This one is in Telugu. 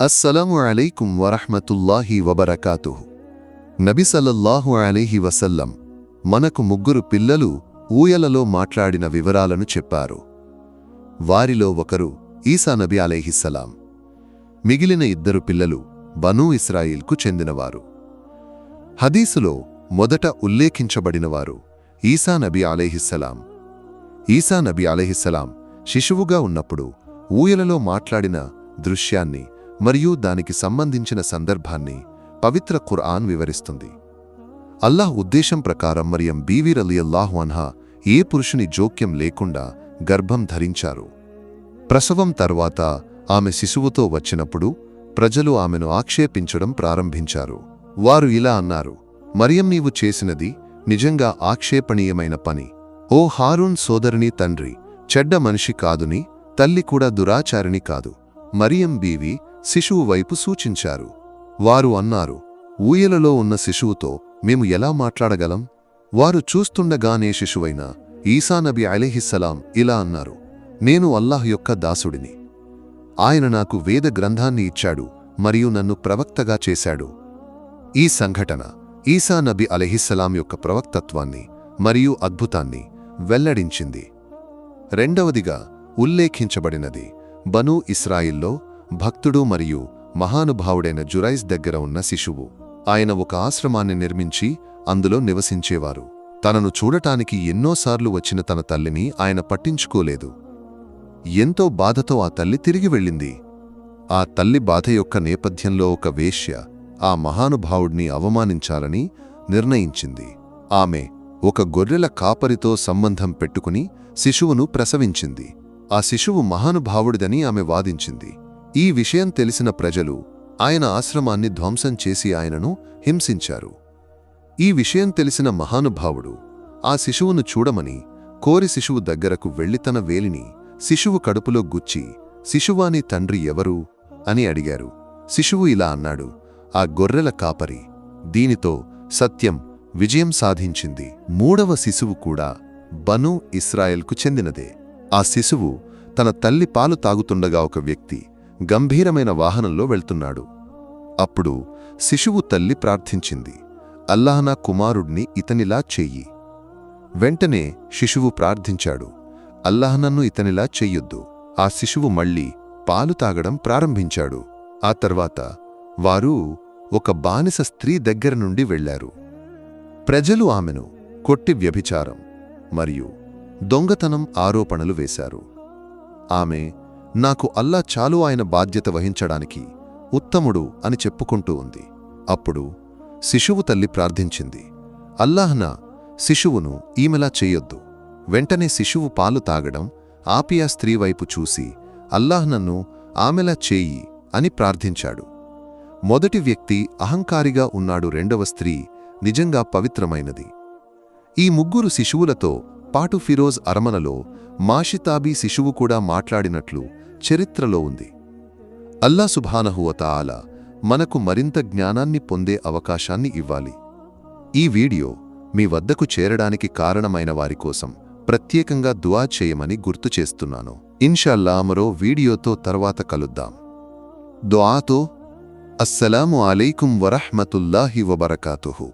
అస్సలము అలైకుం వరహ్మతుల్లాహి వబరకాతు నబిసల్లల్లాహు అలీహి వసల్లం మనకు ముగ్గురు పిల్లలు ఊయలలో మాట్లాడిన వివరాలను చెప్పారు. వారిలో ఒకరు ఈసా నబి అలైహిస్సలాం మిగిలిన ఇద్దరు పిల్లలు బనూ ఇస్రాయిల్కు చెందినవారు. హదీసులో మొదట ఉల్లేఖించబడినవారు ఈసా నబి అలైహిస్సలాం ఈసా నబి అలైహిస్సలాం శిశువుగా ఉన్నప్పుడు ఊయలలో మాట్లాడిన దృశ్యాన్ని మరియు దానికి సంబంధించిన సందర్భాన్ని పవిత్ర ఖుర్ఆన్ వివరిస్తుంది. అల్లాహ్ ఉద్దేశం ప్రకారం మరియం బీవీ రలియల్లాహు అన్హా ఏ పురుషుని జోక్యం లేకుండా గర్భం ధరించారు. ప్రసవం తర్వాత ఆమె శిశువుతో వచ్చినప్పుడు ప్రజలు ఆమెను ఆక్షేపించడం ప్రారంభించారు. వారు ఇలా అన్నారు మరియం నీవు చేసినది నిజంగా ఆక్షేపణీయమైన పని. ఓ హారూన్ సోదరుని తండ్రి చెడ్డ మనిషి కాదుని తల్లి కూడా దురాచారిణి కాదు. మరియం బీవి శిశువు వైపు సూచించారు. వారు అన్నారు ఊయలలో ఉన్న శిశువుతో మేము ఎలా మాట్లాడగలం? వారు చూస్తుండగానే శిశువైన ఈసానబి అలీహిస్సలాం ఇలా అన్నారు నేను అల్లాహ్ యొక్క దాసుడిని. ఆయన నాకు వేద గ్రంథాన్ని ఇచ్చాడు మరియు నన్ను ప్రవక్తగా చేశాడు. ఈ సంఘటన ఈసా నబి అలహిస్సలాం యొక్క ప్రవక్తత్వాన్ని మరియు అద్భుతాన్ని వెల్లడించింది. రెండవదిగా ఉల్లేఖించబడినది బనూ ఇస్రాయిల్లో భక్తుడు మరియు మహానుభావుడైన జురైజ్ దగ్గర ఉన్న శిశువు. ఆయన ఒక ఆశ్రమాన్ని నిర్మించి అందులో నివసించేవారు. తనను చూడటానికి ఎన్నోసార్లు వచ్చిన తన తల్లిని ఆయన పట్టించుకోలేదు. ఎంతో బాధతో ఆ తల్లి తిరిగి వెళ్ళింది. ఆ తల్లి బాధ యొక్క నేపథ్యంలో ఒక వేశ్య ఆ మహానుభావుడిని అవమానించాలని నిర్ణయించింది. ఆమె ఒక గొర్రెల కాపరితో సంబంధం పెట్టుకుని శిశువును ప్రసవించింది. ఆ శిశువు మహానుభావుడిదని ఆమె వాదించింది. ఈ విషయం తెలిసిన ప్రజలు ఆయన ఆశ్రమాన్ని ధ్వంసం చేసి ఆయనను హింసించారు. ఈ విషయం తెలిసిన మహానుభావుడు ఆ శిశువును చూడమని కోరి శిశువు దగ్గరకు వెళ్ళి తన వేలిని శిశువు కడుపులో గుచ్చి శిశువాని తండ్రి ఎవరు అని అడిగారు. శిశువు ఇలా అన్నాడు ఆ గొర్రెల కాపరి. దీనితో సత్యం విజయం సాధించింది. మూడవ శిశువు కూడా బను ఇస్రాయెల్కు చెందినదే. ఆ శిశువు తన తల్లి పాలు తాగుతుండగా ఒక వ్యక్తి గంభీరమైన వాహనంలో వెళ్తున్నాడు. అప్పుడు శిశువు తల్లి ప్రార్థించింది అల్లాహనా కుమారుడిని ఇతనిలా చెయ్యి. వెంటనే శిశువు ప్రార్థించాడు అల్లాహనన్ను ఇతనిలా చెయ్యొద్దు. ఆ శిశువు మళ్ళీ పాలు తాగడం ప్రారంభించాడు. ఆ తర్వాత వారు ఒక బానిస స్త్రీ దగ్గర నుండి వెళ్ళారు. ప్రజలు ఆమెను కొట్టి వ్యభిచారం మరియు దొంగతనం ఆరోపణలు వేశారు. ఆమె నాకు అల్లా చాలు ఆయన బాధ్యత వహించడానికి ఉత్తముడు అని చెప్పుకుంటూ ఉంది. అప్పుడు శిశువు తల్లి ప్రార్థించింది అల్లాహ్న శిశువును ఈమెలా చెయ్యొద్దు వెంటనే శిశువు పాలు తాగడం ఆపియా స్త్రీ వైపు చూసి అల్లాహ్ నన్ను ఆమెలా చేయి అని ప్రార్థించాడు. మొదటి వ్యక్తి అహంకారిగా ఉన్నాడు రెండవ స్త్రీ నిజంగా పవిత్రమైనది. ఈ ముగ్గురు శిశువులతో పాటు ఫిరోజ్ అరమనలో మాషితాబీ శిశువు కూడా మాట్లాడినట్లు చరిత్రలో ఉంది. అల్లా సుభానహువతాల మనకు మరింత జ్ఞానాన్ని పొందే అవకాశాన్ని ఇవ్వాలి. ఈ వీడియో మీ వద్దకు చేరడానికి కారణమైన వారి కోసం ప్రత్యేకంగా దువా చేయమని గుర్తు చేస్తున్నాను. ఇన్షాల్లా మరో వీడియోతో తర్వాత కలుద్దాం. దుఆతో అస్సలాము అలైకుం వరహ్మతుల్లాహి వబరకాతుహు.